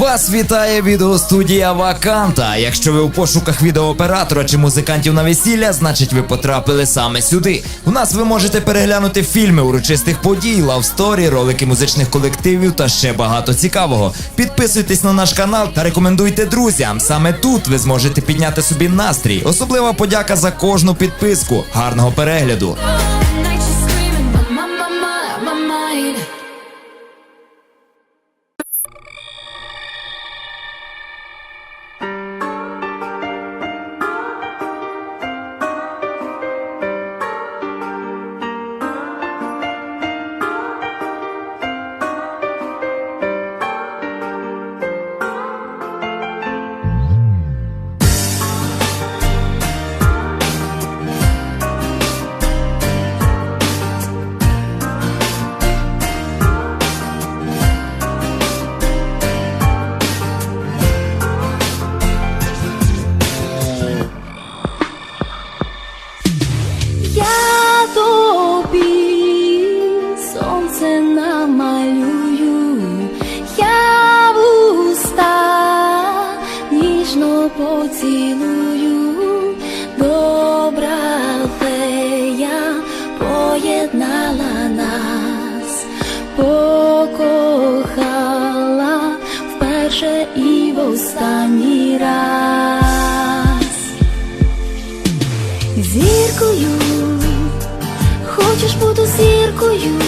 Вас вітає відеостудія Ваканта. Якщо ви у пошуках відеооператора чи музикантів на весілля, значить ви потрапили саме сюди. У нас ви можете переглянути фільми урочистих подій, лавсторі, ролики музичних колективів та ще багато цікавого. Підписуйтесь на наш канал та рекомендуйте друзям. Саме тут ви зможете підняти собі настрій. Особлива подяка за кожну підписку. Гарного перегляду! Поєднала нас, покохала вперше і в останній раз. Зіркою, хочеш бути зіркою,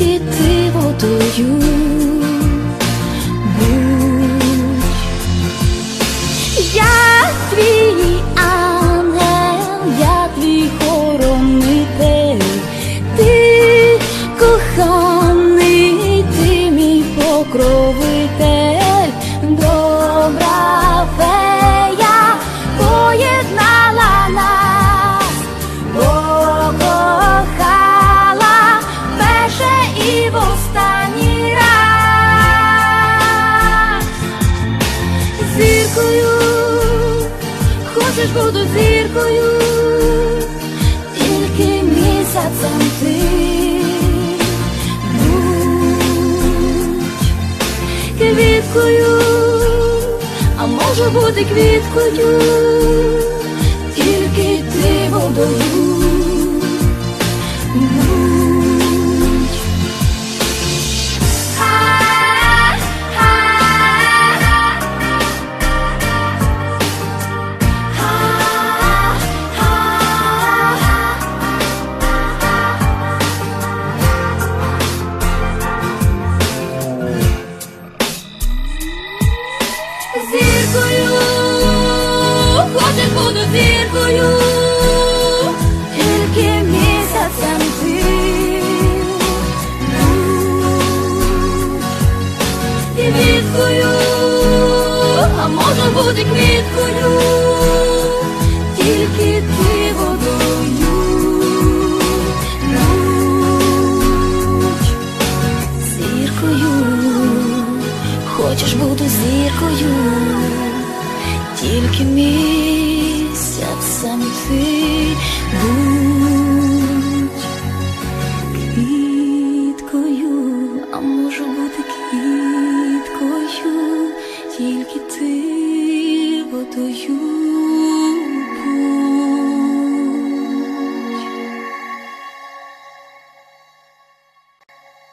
тільки ти водою. Будь я твій ангел, я твій хоронитель, ти коханий, ти мій покровитель, хочеш буду зіркою, тільки місяцем ти будь квіткою, а може бути квіткою, тільки ти водою. Тільки місяцем ти. Будь квіткою, а може бути квіткою, тільки ти водою. Зіркою, хочеш бути зіркою, тільки місяцем ти будь